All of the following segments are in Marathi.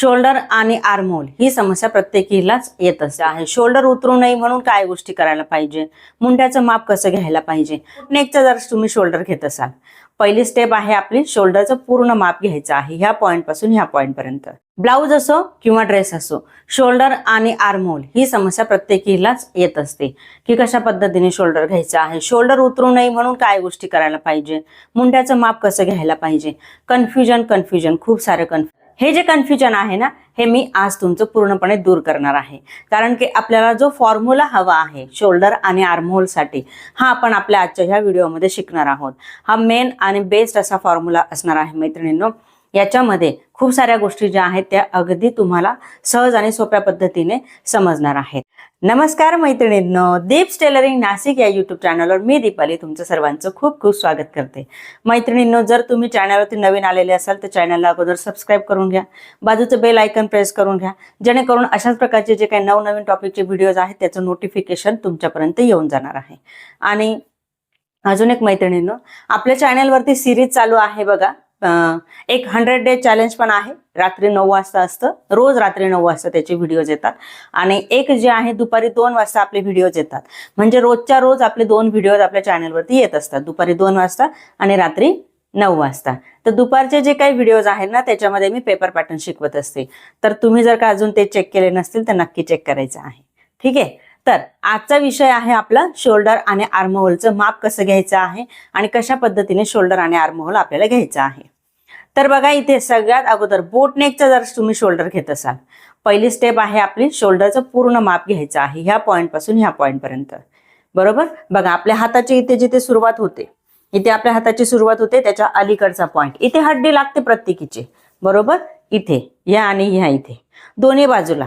शोल्डर आणि आर्मोल ही समस्या प्रत्येकीलाच येत असते. आहे. शोल्डर उतरू नये म्हणून काय गोष्टी करायला पाहिजे? मुंड्याचं माप कसं घ्यायला पाहिजे? नेकचं जर तुम्ही शोल्डर घेत असाल पहिली स्टेप आहे आपली शोल्डरचं पूर्ण माप घ्यायचं आहे ह्या पॉईंटपासून ह्या पॉईंट पर्यंत. ब्लाऊज असो किंवा ड्रेस असो शोल्डर आणि आर्मोल ही समस्या प्रत्येकीलाच येत असते. की कशा पद्धतीने शोल्डर घ्यायचं आहे? शोल्डर उतरू नये म्हणून काय गोष्टी करायला पाहिजे? मुंड्याचं माप कसं घ्यायला पाहिजे? कन्फ्युजन कन्फ्युजन खूप सारं कन्फ्युजन हे जे कन्फ्युजन आहे ना हे मी आज तुमचं पूर्णपणे दूर करणार आहे. कारण की आपल्याला जो फॉर्म्युला हवा आहे शोल्डर आणि आर्महोलसाठी हा आपण आपल्या आजच्या ह्या व्हिडिओमध्ये शिकणार आहोत. हा मेन आणि बेस्ट असा फॉर्म्युला असणार आहे मैत्रिणींनो. याच्यामध्ये खूप साऱ्या गोष्टी ज्या आहेत त्या अगदी तुम्हाला सहज आणि सोप्या पद्धतीने समजणार आहेत. नमस्कार मैत्रिणींनो दीप्स टेलरिंग नाशिक या युट्यूब चॅनलवर मी दीपाली तुमचं सर्वांचं खूप खूप स्वागत करते. मैत्रिणींनो जर तुम्ही चॅनलवरती नवीन आलेले असाल तर चॅनलला अगोदर सबस्क्राईब करून घ्या. बाजूचं बेल आयकन प्रेस करून घ्या. जेणेकरून अशाच प्रकारचे जे काही नवनवीन टॉपिकचे व्हिडिओज आहेत त्याचं नोटिफिकेशन तुमच्यापर्यंत येऊन जाणार आहे. आणि अजून एक मैत्रिणींनो आपल्या चॅनलवरती सिरीज चालू आहे बघा. एक हंड्रेड डे चॅलेंज पण आहे. रात्री नऊ वाजता असतं. रोज रात्री नऊ वाजता त्याचे व्हिडिओज येतात. आणि एक जे आहे दुपारी दोन वाजता आपले व्हिडिओज येतात. म्हणजे रोजच्या रोज आपले दोन व्हिडिओज आपल्या चॅनलवरती येत असतात. दुपारी दोन वाजता आणि रात्री नऊ वाजता. तर दुपारचे जे काही व्हिडिओज आहेत ना त्याच्यामध्ये मी पेपर पॅटर्न शिकवत असते. तर तुम्ही जर का अजून ते चेक केले नसतील तर नक्की चेक करायचं आहे. ठीक आहे? तर आजचा विषय आहे आपला शोल्डर आणि आर्महोलचं माप कसं घ्यायचं आहे आणि कशा पद्धतीने शोल्डर आणि आर्महोल आपल्याला घ्यायचं आहे. तर बघा इथे सगळ्यात अगोदर बोटनेकचा जर तुम्ही शोल्डर घेत असाल पहिली स्टेप आहे आपली शोल्डरचं पूर्ण माप घ्यायचं आहे ह्या पॉईंटपासून ह्या पॉईंटपर्यंत बरोबर? बघा आपल्या हाताची इथे जिथे सुरुवात होते इथे आपल्या हाताची सुरुवात होते त्याच्या अलीकडचा पॉईंट इथे हड्डी लागते प्रत्येकीची. बरोबर? इथे या आणि ह्या इथे. दोन्ही बाजूला.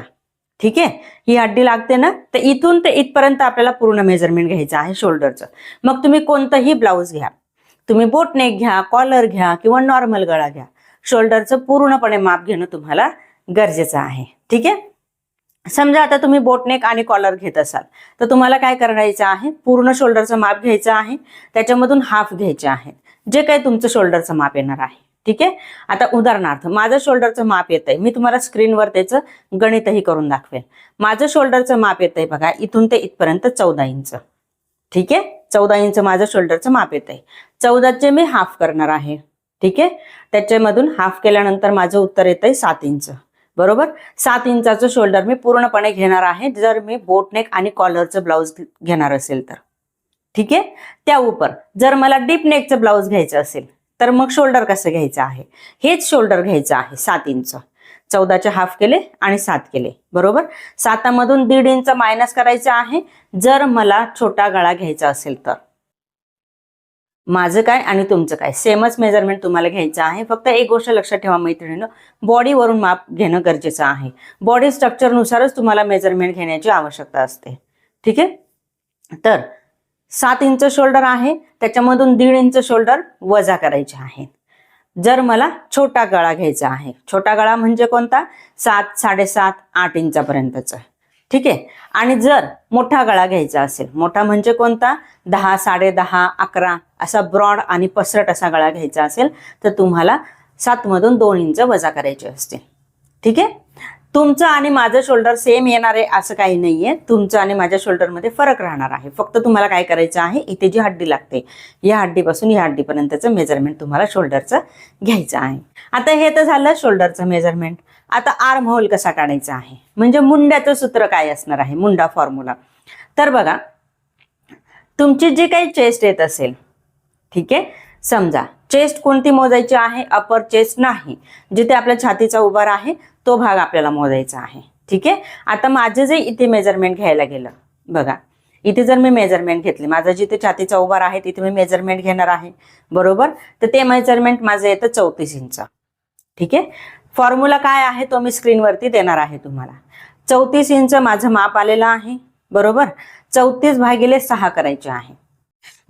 ठीक आहे? ही हड्डी लागते ना तर इथून ते इथपर्यंत आपल्याला पूर्ण मेजरमेंट घ्यायचं आहे शोल्डरचं मग तुम्ही कोणतंही ब्लाऊज घ्या. तुम्ही बोटनेक घ्या कॉलर घ्या किंवा नॉर्मल गळा घ्या. शोल्डरचं पूर्णपणे माप घेणं तुम्हाला गरजेचं आहे. ठीक आहे? समजा आता तुम्ही बोटनेक आणि कॉलर घेत असाल तर तुम्हाला काय करायचं आहे? पूर्ण शोल्डरचं माप घ्यायचं आहे. त्याच्यामधून हाफ घ्यायचे आहे जे काही तुमचं शोल्डरचं माप येणार आहे. ठीक आहे? आता उदाहरणार्थ माझं शोल्डरचं माप येत आहे मी तुम्हाला स्क्रीनवर त्याचं गणितही करून दाखवेल माझं शोल्डरचं माप येत आहे बघा इथून ते इथपर्यंत चौदा इंच. ठीक आहे? चौदा इंच माझं शोल्डरचं माप येत आहे चौदाचे मी हाफ करणार आहे. ठीक आहे? त्याच्यामधून हाफ केल्यानंतर माझं उत्तर येत आहे सात इंच. बरोबर? सात इंचाचं शोल्डर मी पूर्णपणे घेणार आहे. जर मी बोटनेक आणि कॉलरचं ब्लाऊज घेणार असेल तर. ठीक आहे? त्या उपर जर मला डीप नेकचं ब्लाऊज घ्यायचं असेल तर मग शोल्डर कसं घ्यायचं आहे? हेच शोल्डर घ्यायचं आहे सात इंच चौदाचे हाफ केले आणि सात केले बरोबर? सातामधून दीड इंच मायनस करायचं आहे जर मला छोटा गळा घ्यायचा असेल तर. माझं काय आणि तुमचं काय? सेमच मेजरमेंट तुम्हाला घ्यायचं आहे. फक्त एक गोष्ट लक्षात ठेवा मैत्रिणीनं. बॉडीवरून माप घेणं गरजेचं आहे. बॉडी स्ट्रक्चरनुसारच तुम्हाला मेजरमेंट घेण्याची आवश्यकता असते. ठीक आहे? तर सात इंच शोल्डर आहे त्याच्यामधून दीड इंच शोल्डर वजा करायचे आहे जर मला छोटा गळा घ्यायचा आहे छोटा गळा म्हणजे कोणता? सात साडेसात आठ इंचापर्यंतचा. ठीक आहे? आणि जर मोठा गळा घ्यायचा असेल मोठा म्हणजे कोणता? दहा साडे दहा अकरा असा ब्रॉड आणि पसरट असा गळा घ्यायचा असेल तर तुम्हाला सातमधून दोन इंच वजा करायचे असतील. ठीक आहे? तुमचं आणि माझं शोल्डर सेम येणार आहे असं काही नाहीये. तुमचं आणि माझ्या शोल्डरमध्ये फरक राहणार आहे. फक्त तुम्हाला काय करायचं आहे इथे जी हड्डी लागते या हड्डीपासून या हड्डीपर्यंतचं मेजरमेंट तुम्हाला शोल्डरचं घ्यायचं आहे. आता हे तर झालं शोल्डरचं मेजरमेंट आता आर्म होल कसा काढायचा आहे? म्हणजे मुंड्याचं सूत्र काय असणार आहे? मुंडा फॉर्म्युला तर बघा तुमची जी काही चेस्ट येत असेल ठीक आहे? समजा चेस्ट कोणती मोजायची आहे? अपर चेस्ट नाही. जिथे आपल्या छातीचा उभार आहे तो भाग आपल्याला मोजायचा आहे. ठीक आहे? आता माझं जे इथे मेजरमेंट घ्यायला गेलं बघा. इथे जर मी मेजरमेंट घेतली माझं जिथे छातीचा उभार आहे तिथे मी मेजरमेंट घेणार आहे. बरोबर? तर ते मेजरमेंट माझं येतं चौतीस इंच. ठीक आहे? फॉर्म्युला काय आहे तो मी स्क्रीनवरती देणार आहे तुम्हाला. चौतीस इंच माझं माप आलेलं आहे. बरोबर? चौतीस भागिले सहा करायचे आहे.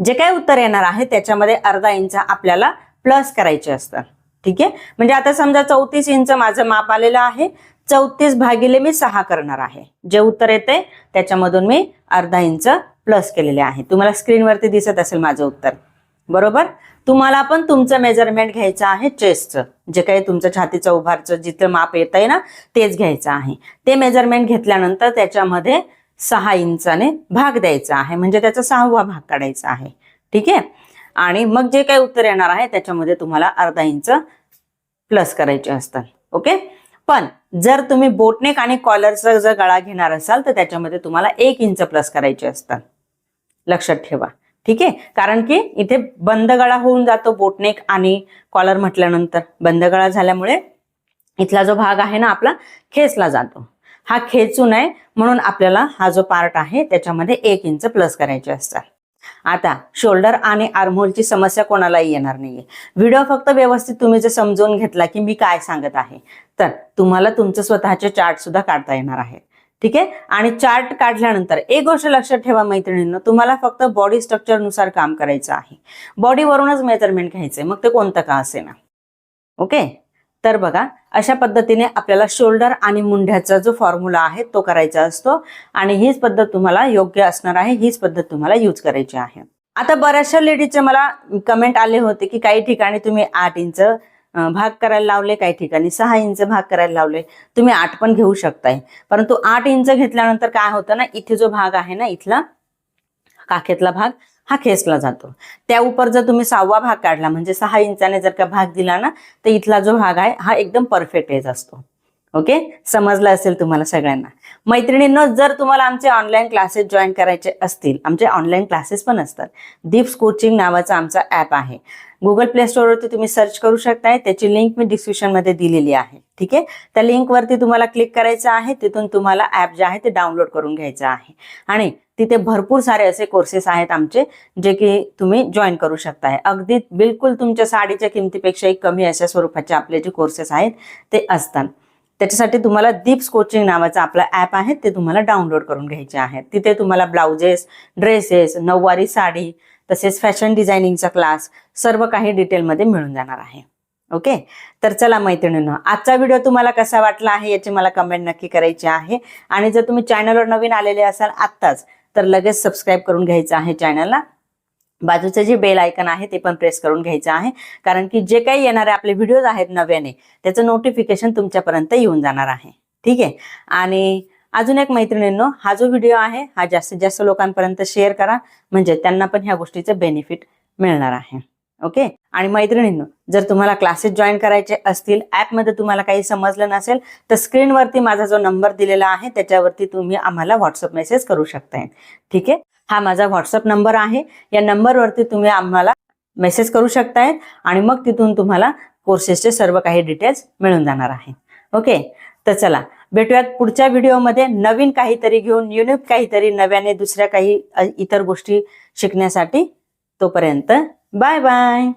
जे काही उत्तर येणार आहे त्याच्यामध्ये अर्धा इंच आपल्याला प्लस करायचे असतात. ठीक आहे? म्हणजे आता समजा चौतीस इंच माझं माप आलेलं आहे. चौतीस भागिले मी सहा करणार आहे. जे उत्तर येते त्याच्यामधून मी अर्धा इंच प्लस केलेले आहे. तुम्हाला स्क्रीनवरती दिसत असेल माझं उत्तर. बरोबर? तुम्हाला पण तुमचं मेजरमेंट घ्यायचं आहे चेस्टचं जे काही तुमचं छातीचं उभारचं जिथं माप येत आहे ना तेच घ्यायचं आहे. ते मेजरमेंट घेतल्यानंतर त्याच्यामध्ये सहा इंचाने भाग द्यायचा आहे. म्हणजे त्याचा सहावा भाग काढायचा आहे. ठीक आहे? आणि मग जे काही उत्तर येणार आहे त्याच्यामध्ये तुम्हाला अर्धा इंच प्लस करायचे असतात. ओके पण जर तुम्ही बोटनेक आणि कॉलरचा जर गळा घेणार असाल तर त्याच्यामध्ये तुम्हाला एक इंच प्लस करायचे असतात. लक्षात ठेवा. ठीक आहे? कारण की इथे बंद गळा होऊन जातो बोटनेक आणि कॉलर म्हटल्यानंतर. बंद गळा झाल्यामुळे इथला जो भाग आहे ना आपला खेचला जातो. हा खेचू नये म्हणून आपल्याला हा जो पार्ट आहे त्याच्यामध्ये एक इंच प्लस करायचे असतात. आता शोल्डर आणि आर्महोलची समस्या कोणालाही येणार नाहीये. व्हिडिओ फक्त व्यवस्थित तुम्ही जर समजून घेतला की मी काय सांगत आहे तर तुम्हाला तुमचं स्वतःचे चार्ट सुद्धा काढता येणार आहे ठीक आहे? आणि चार्ट काढल्यानंतर एक गोष्ट लक्षात ठेवा मैत्रिणींना तुम्हाला फक्त बॉडी स्ट्रक्चरनुसार काम करायचं आहे. बॉडीवरूनच मेजरमेंट घ्यायचंय मग ते कोणतं का असे ना ओके तर बघा अशा पद्धतीने आपल्याला शोल्डर आणि मुंढ्याचा जो फॉर्म्युला आहे तो करायचा असतो आणि हीच पद्धत तुम्हाला योग्य असणार आहे हीच पद्धत तुम्हाला यूज करायची आहे. आता बऱ्याचशा लेडीजचे मला कमेंट आले होते की काही ठिकाणी तुम्ही आठ इंच भाग करायला लावले काही ठिकाणी सहा इंच भाग करायला लावले. तुम्ही आठ पण घेऊ शकताय. परंतु आठ इंच घेतल्यानंतर काय होतं ना इथे जो भाग आहे ना इथला काखेतला भाग हा खेचला जातो. त्या उपर जर तुम्ही सहावा भाग काढला म्हणजे सहा इंचाने जर का भाग दिला ना तर इथला जो भाग आहे हा एकदम परफेक्ट येत असतो. ओके? समजलं असेल तुम्हाला सगळ्यांना. मैत्रिणींनो जर तुम्हाला आमचे ऑनलाईन क्लासेस जॉईन करायचे असतील आमचे ऑनलाईन क्लासेस पण असतात. दीप्स कोचिंग नावाचा आमचा ॲप आहे. गुगल प्ले स्टोअरवरती तुम्ही सर्च करू शकताय. त्याची लिंक मी डिस्क्रिप्शनमध्ये दिलेली आहे. ठीक आहे? त्या लिंकवरती तुम्हाला क्लिक करायचं आहे. तिथून तुम्हाला ॲप जे आहे ते डाउनलोड करून घ्यायचं आहे. आणि तिथे भरपूर सारे असे कोर्सेस आहेत आमचे जे की तुम्ही जॉईन करू शकताय. अगदी बिलकुल तुमच्या साडीच्या किमतीपेक्षाही कमी अशा स्वरूपाचे आपले जे कोर्सेस आहेत ते असतात. त्याच्यासाठी तुम्हाला दीप्स कोचिंग नावाचं आपलं ॲप आहे ते तुम्हाला डाउनलोड करून घ्यायचे आहे तिथे तुम्हाला ब्लाउजेस ड्रेसेस नऊवारी साडी तसेच फॅशन डिझायनिंगचा क्लास सर्व काही डिटेलमध्ये मिळून जाणार आहे. ओके तर चला मैत्रिणींनो आजचा व्हिडिओ तुम्हाला कसा वाटला आहे याची मला कमेंट नक्की करायची आहे. आणि जर तुम्ही चॅनलवर नवीन आलेले असाल आत्ताच तर लगेच सबस्क्राईब करून घ्यायचं आहे चॅनलला बाजूचं जे बेल आयकन आहे ते पण प्रेस करून घ्यायचं आहे. कारण की जे काही येणारे आपले व्हिडिओज आहेत नव्याने त्याचं नोटिफिकेशन तुमच्यापर्यंत येऊन जाणार आहे. ठीक आहे? आणि अजून एक मैत्रिणींनो हा जो व्हिडिओ आहे हा जास्तीत जास्त लोकांपर्यंत शेअर करा. म्हणजे त्यांना पण ह्या गोष्टीचं बेनिफिट मिळणार आहे. ओके? आणि मैत्रिणींनो जर तुम्हाला क्लासेस जॉईन करायचे असतील ॲपमध्ये तुम्हाला काही समजलं नसेल तर स्क्रीनवरती माझा जो नंबर दिलेला आहे त्याच्यावरती तुम्ही आम्हाला व्हॉट्सअप मेसेज करू शकताय. ठीक आहे? हा माझा व्हॉट्सअप नंबर आहे. या नंबरवरती तुम्ही आम्हाला मेसेज करू शकतायत आणि मग तिथून तुम्हाला कोर्सेसचे सर्व काही डिटेल्स मिळून जाणार आहे ओके? तर चला भेटूयात पुढच्या व्हिडिओमध्ये. नवीन काहीतरी घेऊन युनिक काहीतरी नव्याने दुसऱ्या काही इतर गोष्टी शिकण्यासाठी तोपर्यंत बाय बाय!